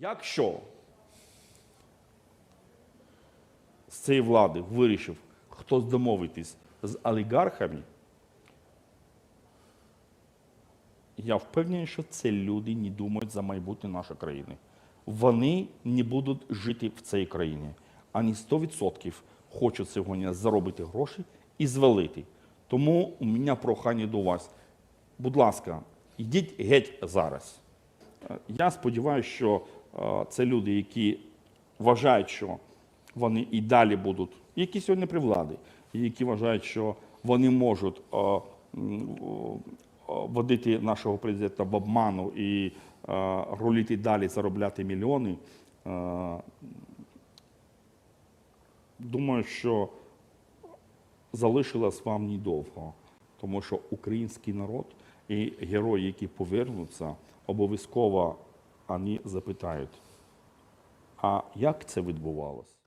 Якщо з цієї влади вирішив хтось домовитись з олігархами, я впевнений, що це люди не думають за майбутнє нашої країни. Вони не будуть жити в цій країні. Вони 100% хочуть сьогодні заробити гроші і звалити. Тому у мене прохання до вас. Будь ласка, йдіть геть зараз. Я сподіваюся, що це люди, які вважають, що вони і далі будуть, які сьогодні при владі, які вважають, що вони можуть водити нашого президента в обману і рулити далі, заробляти мільйони. Думаю, що залишилось вам недовго, тому що український народ і герої, які повернуться, обов'язково вони запитають, а як це відбувалося?